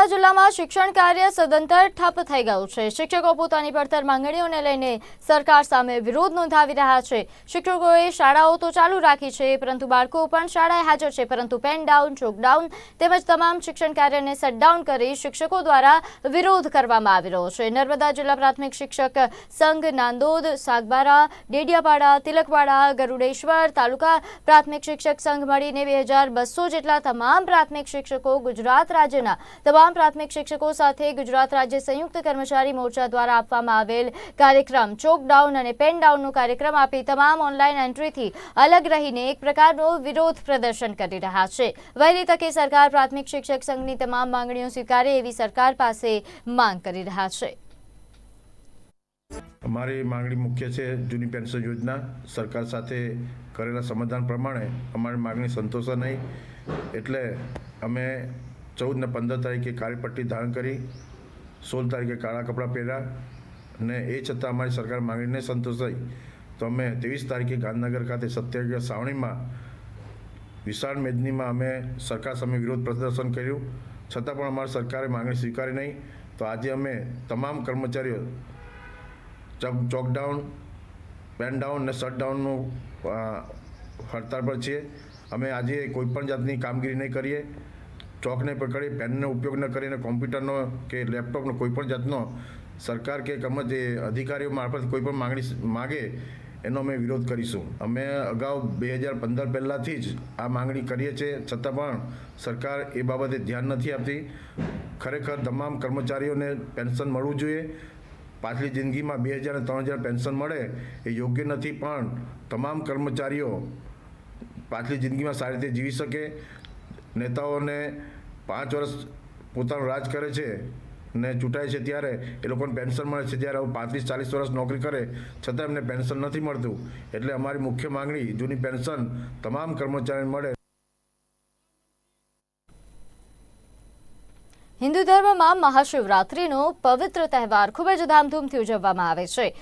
નર્મદા જિલ્લામાં શિક્ષણ કાર્ય સદંતર ઠપ થઈ ગયું છે. શિક્ષકો પોતાની પડતર માંગણીઓને લઈને સરકાર સામે વિરોધ નોંધાવી રહ્યા છે. શિક્ષકોએ શાળાઓ તો ચાલુ રાખી છે, પરંતુ બાળકો પણ શાળાએ હાજર છે. પરંતુ પેન ડાઉન ચોકડાઉન તેમજ તમામ શિક્ષણ કાર્યને શટડાઉન કરી શિક્ષકો દ્વારા વિરોધ કરવામાં આવી રહ્યો છે. નર્મદા જિલ્લા પ્રાથમિક શિક્ષક સંઘ નાંદોદ, સાગબારા, ડેડિયાપાડા, તિલકવાડા, ગરુડેશ્વર તાલુકા પ્રાથમિક શિક્ષક સંઘ મળીને બે જેટલા તમામ પ્રાથમિક શિક્ષકો ગુજરાત રાજ્યના તમામ પ્રાથમિક શિક્ષકો સાથે ગુજરાત રાજ્ય સંયુક્ત કર્મચારી મોરચા દ્વારા આપવામાં આવેલ કાર્યક્રમ ચોક અને પેન ડાઉનનો કાર્યક્રમ આપી તમામ ઓનલાઈન એન્ટ્રીથી અલગ રહીને એક પ્રકારનો વિરોધ પ્રદર્શન કરી રહ્યા છે. વહેલી તકે સરકાર પ્રાથમિક શિક્ષક સંઘની તમામ માંગણીઓ સ્વીકારે એવી સરકાર પાસે માંગ કરી રહ્યા છે. અમારી માંગણી મુખ્ય છે જૂની પેન્શન યોજના. સરકાર સાથે કરેલા સમાધાન પ્રમાણે અમારી માગણી સંતોષા નહીં. એટલે અમે ચૌદ ને પંદર તારીખે કાળી પટ્ટી ધારણ કરી, સોળ તારીખે કાળા કપડાં પહેર્યા ને એ છતાં અમારી સરકાર માંગણીને સંતોષાઈ તો અમે ત્રેવીસ તારીખે ગાંધીનગર ખાતે સત્યાગ્રહ સાવણીમાં વિશાળ મેદનીમાં અમે સરકાર સામે વિરોધ પ્રદર્શન કર્યું. છતાં પણ અમારી સરકારે માંગણી સ્વીકારી નહીં. તો આજે અમે તમામ કર્મચારીઓ chalk chalk down pen down down શટડાઉનનું shut હડતાળ પર છીએ. અમે આજે કોઈપણ જાતની કામગીરી નહીં કરીએ. ચોકને પકડી, પેનનો ઉપયોગ ન કરીને કોમ્પ્યુટરનો કે લેપટોપનો કોઈપણ જાતનો સરકાર કે ગમે તે અધિકારીઓ મારફત કોઈપણ માંગણી માગે, એનો અમે વિરોધ કરીશું. અમે અગાઉ બે હજાર પંદર પહેલાંથી જ આ માંગણી કરીએ છીએ. છતાં પણ સરકાર એ બાબતે ધ્યાન નથી આપતી. ખરેખર તમામ કર્મચારીઓને પેન્શન મળવું જોઈએ. પાછલી જિંદગીમાં બે હજાર ત્રણ હજાર પેન્શન મળે એ યોગ્ય નથી, પણ તમામ કર્મચારીઓ પાછલી જિંદગીમાં સારી રીતે જીવી શકે. નેતાઓને પાંચ વર્ષ પોતાનું રાજ કરે છે ને ચૂંટાય છે ત્યારે એ લોકોને પેન્શન મળે છે જ્યારે આવું પાંત્રીસ ચાલીસ વર્ષ નોકરી કરે, છતાં એમને પેન્શન નથી મળતું. એટલે અમારી મુખ્ય માંગણી, જૂની પેન્શન તમામ કર્મચારીને મળે. હિન્દુ ધર્મમાં મહાશિવરાત્રિનો પવિત્ર તહેવાર ખૂબ જ ધામધૂમથી ઉજવવામાં આવે છે.